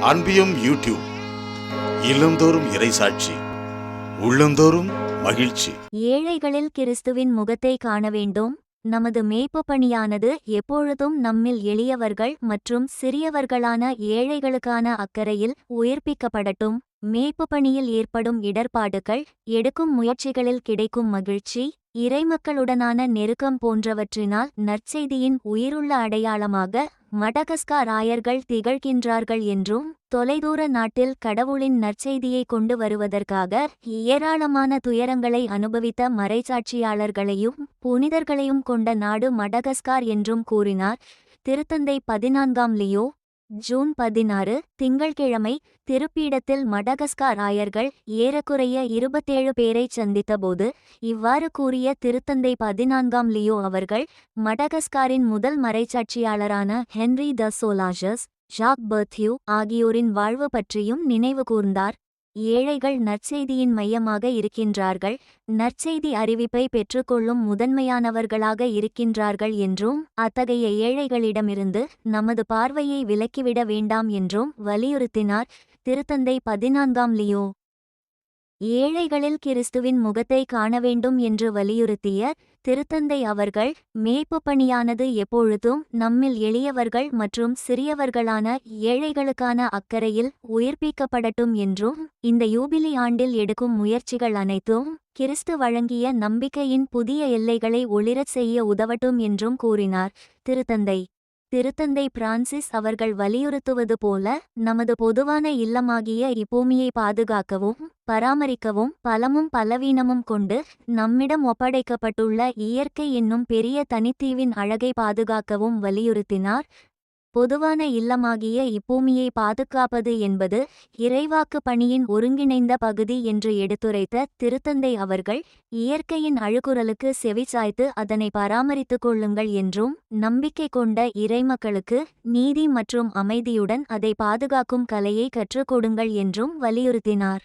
அன்பியும் YouTube இல்லந்தோறும் இறைசாட்சி உள்ளந்தோறும் மகிழ்ச்சி. ஏழைகளில் கிறிஸ்துவின் முகத்தை காண வேண்டும். நமது மேய்ப்பு பணியானது எப்பொழுதும் நம்மில் எளியவர்கள் மற்றும் சிறியவர்களான ஏழைகளுக்கான அக்கறையில் உயிர்ப்பிக்கப்படட்டும். மேய்ப்பு பணியில் ஏற்படும் இடர்பாடுகள் எடுக்கும் முயற்சிகளில் கிடைக்கும் மகிழ்ச்சி இறைமக்களுடனான நெருக்கம் போன்றவற்றினால் நற்செய்தியின் உயிருள்ள அடையாளமாக மடகஸ்கார் ஆயர்கள் திகழ்கின்றார்கள் என்றும் தொலைதூர நாட்டில் கடவுளின் நற்செய்தியை கொண்டு வருவதற்காக ஏராளமான துயரங்களை அனுபவித்த மறைச்சாட்சியாளர்களையும் புனிதர்களையும் கொண்ட நாடு மடகஸ்கார் என்றும் கூறினார். திருத்தந்தை பதினான்காம் லியோ ஜூன் பதினாறு திங்கள்கிழமை திருப்பீடத்தில் மடகஸ்கார் ஆயர்கள் ஏறக்குறைய இருபத்தேழு பேரைச் சந்தித்தபோது இவ்வாறு கூறிய திருத்தந்தை பதினான்காம் லியோ அவர்கள் மடகஸ்காரின் முதல் மறைச்சாட்சியாளரான ஹென்ரி த சோலாஜஸ் ஜாக் பர்த்யூ ஆகியோரின் வாழ்வு பற்றியும் நினைவு கூர்ந்தார். ஏழைகள் நற்செய்தியின் மையமாக இருக்கின்றார்கள். நற்செய்தி அறிவிப்பை பெற்றுக்கொள்ளும் முதன்மையானவர்களாக இருக்கின்றார்கள் என்றும் அத்தகைய ஏழைகளிடமிருந்து நமது பார்வையை விலக்கிவிட வேண்டாம் என்றும் வலியுறுத்தினார் திருத்தந்தை பதினான்காம் லியோ. ஏழைகளில் கிறிஸ்துவின் முகத்தை காண வேண்டும் என்று வலியுறுத்திய திருத்தந்தை அவர்கள் மேய்ப்பு பணியானது எப்பொழுதும் நம்மில் எளியவர்கள் மற்றும் சிறியவர்களான ஏழைகளுக்கான அக்கறையில் உயிர்ப்பிக்கப்படட்டும் என்றும் இந்த யூபிலி ஆண்டில் எடுக்கும் முயற்சிகள் அனைத்தும் கிறிஸ்து வழங்கிய நம்பிக்கையின் புதிய எல்லைகளை ஒளிரச் செய்ய உதவட்டும் என்றும் கூறினார் திருத்தந்தை. திருத்தந்தை பிரான்சிஸ் அவர்கள் வலியுறுத்துவது போல நமது பொதுவான இல்லமாகிய இப்பூமியை பாதுகாக்கவும் பராமரிக்கவும் பலமும் பலவீனமும் கொண்டு நம்மிடம் ஒப்படைக்கப்பட்டுள்ள இயற்கை என்னும் பெரிய தனித்தீவின் அழகை பாதுகாக்கவும் வலியுறுத்தினார். பொதுவான இல்லமாகிய இப்பூமியை பாதுகாப்பது என்பது இறைவாக்கு பணியின் ஒருங்கிணைந்த பகுதி என்று எடுத்துரைத்த திருத்தந்தை அவர்கள் இயற்கையின் அழுகுரலுக்கு செவிசாய்த்து அதனை பராமரித்துக் கொள்ளுங்கள் என்றும் நம்பிக்கை கொண்ட இறைமக்களுக்கு நீதி மற்றும் அமைதியுடன் அதை பாதுகாக்கும் கலையை கற்றுக் கொடுங்கள் என்றும் வலியுறுத்தினார்.